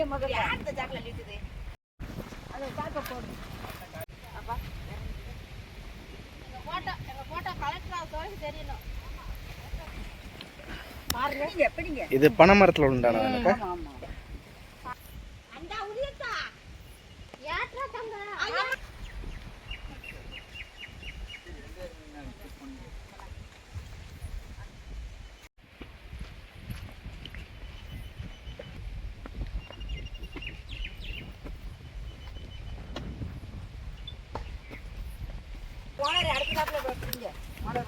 அடிங்க முதல்ல. இருக்குது அதை அப்பா எங்கள் கலெக்டர் தெரியணும். பாருங்க. நீங்க எப்படிங்க? இது பனை மரத்தில் உண்டானதானக்கா ஆமா ஆமா. அந்த உரியக்கா. ஏற்றா தங்க.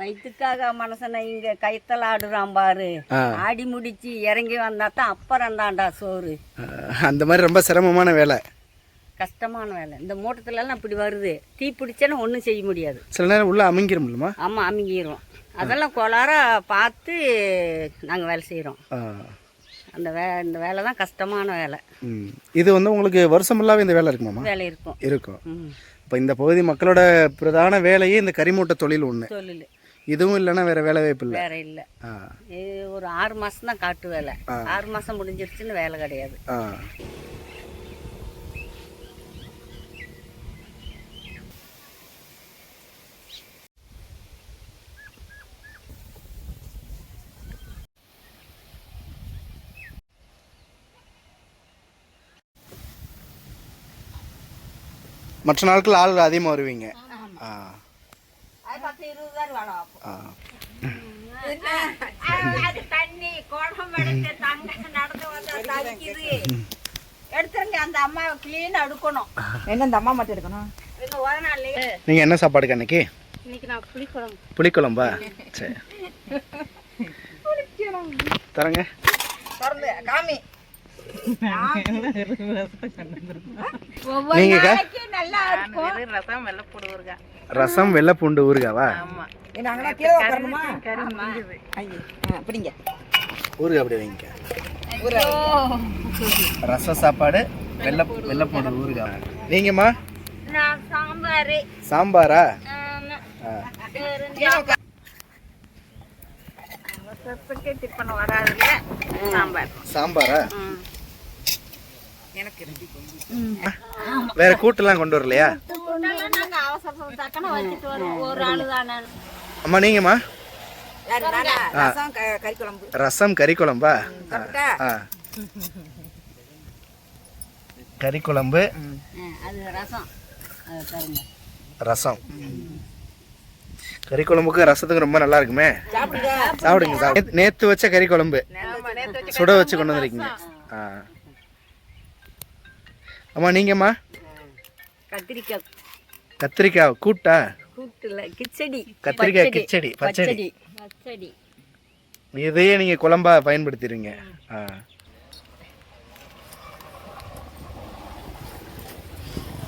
வயிற்றுக்காக மனசனை இங்க கைத்தல ஆடுறான் பாரு. ஆடி முடிச்சு இறங்கி வந்தா தான் அப்புறம் தான்டா சோறு. அந்த மாதிரி ரொம்ப சிரமமான வேலை. கஷ்டமான வேலை. இந்த மூட்டத்துல எல்லாம் இப்படி வருது. தீ பிடிச்சேன்னா ஒன்றும் செய்ய முடியாது. சில நேரம் உள்ள அமைங்கிருமில்லமா ஆமா அமுங்கிரும். அதெல்லாம் கோளாரா பார்த்து நாங்க வேலை செய்றோம். அந்த வே இந்த வேலை தான் கஷ்டமான வேலை. இது வந்து உங்களுக்கு வருஷம் ஃபுல்லாகவே இந்த வேலை இருக்குமாம்மா? வேலை இருக்கும். இருக்கும். இப்போ இந்த பகுதி மக்களோட பிரதான வேலையே இந்த கரிமூட்டை தொழில் ஒன்று தொழில். இதுவும் இல்லைன்னா வேற வேலை வாய்ப்பு இல்லை. வேற இல்லை. ஒரு ஆறு மாசம் தான் காட்டு வேலை. ஆறு மாசம் முடிஞ்சிருச்சுன்னு வேலை கிடையாது. மற்ற நாட்கள் ஆள் அதிகமாக வருவீங்க. ஆ. ஆ. அது தண்ணி குடம் எடுத்து தங்க நடந்து வந்தா தவிக்குது எடுத்துருங்க அந்த அம்மாவை கிளீன் அடுக்கணும். என்ன இந்த அம்மா மட்டும் எடுக்கணும்? இன்னும் ஒரு நாள்லயே நீங்கள் என்ன சாப்பாடுக்கு அன்னைக்கு? இன்னைக்கு நான் புளிக்குழம்பு. சரி. தரங்க. திறந்து காமி. நல்லா இருக்கும். ரசம் வெள்ளை போடுவாருங்க ரசம் வெள்ளை பூண்டு ஊறுகாவா? என்ன அங்கே கீழே உட்காரணுமா? ஐயோ ஆ, பிடிங்க. ஊறுகாய் அப்படி வைங்க. ரசம் சாப்பாடு வெள்ளை வெள்ளை பூண்டு ஊறுகாய் நீங்கம்மா? நான் சாம்பார். சாம்பார்? சாம்பாரா. எனக்கு வேற கூட்டெல்லாம் கொண்டு வரலையா? அம்மா நீங்கம்மா? ரசம் க- கறி குழம்பு ரசம் கறி குழம்பா சாப்பிட்டா? ஆ. கறி குழம்பு அது ரசம். அது தருங்க ரசம். கறி குழம்புக்கு ரசத்துக்கு ரொம்ப நல்லா இருக்குமே. சாப்பிடுங்க. சாப்பிடுங்க சாப்பிடுங்க. நேத்து வச்ச கறி குழம்பு சுட வச்சு கொண்டு வந்திருக்கீங்க. ஆ. அம்மா நீங்கம்மா? கத்திரிக்காய். கத்திரிக்காய் கூட்டா? கூட்டுல கிச்சடி. கத்திரிக்காய் கிச்சடி பச்சடி. பச்சடி. இதையே நீங்க குழம்பா பயன்படுத்திடுங்க ஆ.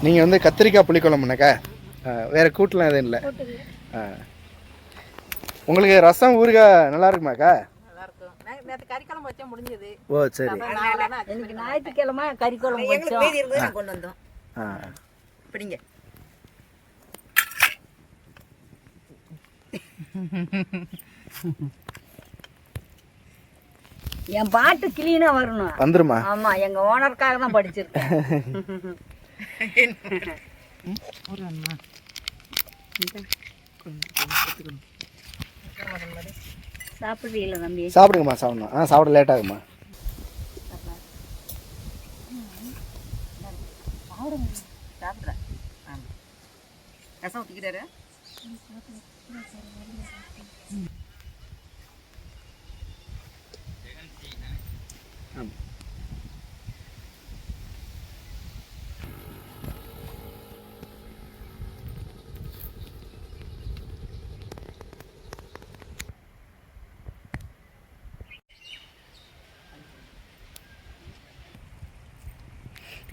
நீங்க வந்து கத்திரிக்காய் புளிக்குழம்புனாக்கா வேற கூட்டலாம் எதுவும் இல்லை. ஆ. உங்களுக்கு ரசம் ஊறுகாய் நல்லா இருக்குமாக்கா? நேற்று கறி குழம்பு வச்சா முடிஞ்சது. ஓ சரி. எனக்கு ஞாயிற்றுக்கிழமை கறி குழம்பு எங்களுக்கு வச்சோம். மீதி இருந்து நான் கொண்டு வந்தோம். ஆ. பிடிங்க. என் பாட்டு கிளீனா வரணும். வந்துருமா? ஆமா எங்க ஓனருக்காக தான் படிச்சிருக்கேன். ஒரு வேணுமா சாப்பிட்றீங்களா தம்பி? சாப்பிடுங்கம்மா சாப்பிடணும் ஆ சாப்பிட லேட் ஆகுமா சாப்பிட்றேன். ஆமாம் ரசம் ஊற்றிக்கிறாரு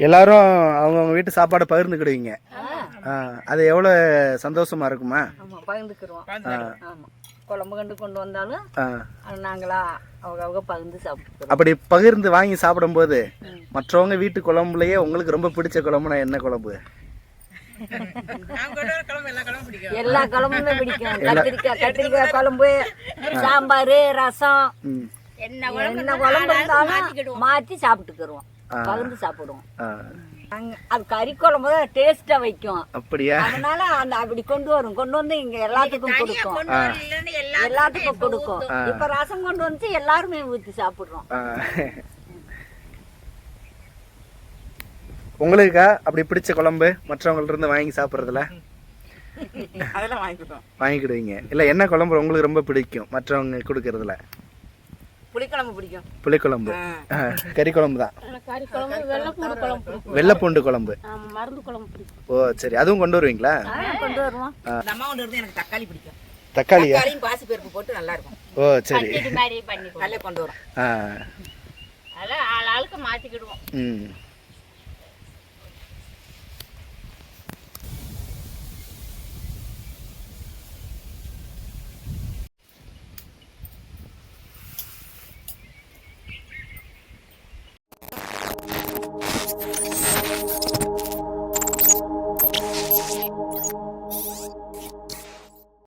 எல்லாரும் அவங்கவுங்க வீட்டு சாப்பாடை பகிர்ந்துக்கிடுவீங்க. அது எவ்வளோ சந்தோஷமா இருக்குமா? ஆமாம் பகிர்ந்துக்கிறோம் ஆமாம் குழம்பு கண்டு கொண்டு வந்தாலும் நாங்களா அவங்க அவங்க பகிர்ந்து சாப்பிட்டுக்கிறோம். அப்படி பகிர்ந்து வாங்கி சாப்பிடும்போது மற்றவங்க வீட்டு குழம்புலயே உங்களுக்கு ரொம்ப பிடிச்ச குழம்புனா என்ன குழம்பு? எல்லா குழம்புமே பிடிக்கும். கத்திரிக்காய் கத்திரிக்காய் குழம்பு சாம்பார் ரசம். ம். என்ன குழம்பு இருந்தாலும் மாற்றி சாப்பிட்டுக்கிறோம் பகிர்ந்து சாப்பிடுவோம். அது கறி குழம்பு தான் டேஸ்டா வைக்கும். அப்படியா? அதனால அந்த அப்படி கொண்டு வரும். கொண்டு வந்து இங்க எல்லாத்துக்கும் கொடுக்கும். எல்லாத்துக்கும் கொடுக்கும். இப்ப ரசம் கொண்டு வந்து எல்லாருமே ஊத்தி சாப்பிடுறோம். உங்களுக்கா அப்படி பிடிச்ச குழம்பு மற்றவங்கள்ட்ட இருந்து வாங்கி சாப்பிட்றதுல? அதெல்லாம் வாங்கிக்கிட்டோம் வாங்கிக்கிடுவீங்க. இல்லை என்ன குழம்பு உங்களுக்கு ரொம்ப பிடிக்கும் மற்றவங்க கொடுக்கறதுல? புளிக்குழம்பு பிடிக்கும். புளிக்குழம்பு. கறி குழம்பு தான். கறி குழம்பு வெள்ளைப்பூடு குழம்பு பிடிக்கும். வெள்ளைப்பூண்டு குழம்பு. மருந்து குழம்பு பிடிக்கும். ஓ சரி. அதுவும் கொண்டு வருவீங்களா? கொண்டு வருவோம். அம்மா எனக்கு தக்காளி பிடிக்கும். தக்காளியா? பாசி பருப்பு போட்டு நல்லா இருக்கும் ஓ சரி. இது மாதிரி பண்ணி நல்லா கொண்டு வரும். ஆ. அதெல்லாம் ஆள் ஆளுக்கு மாத்திக்கிடுவோம். ம்.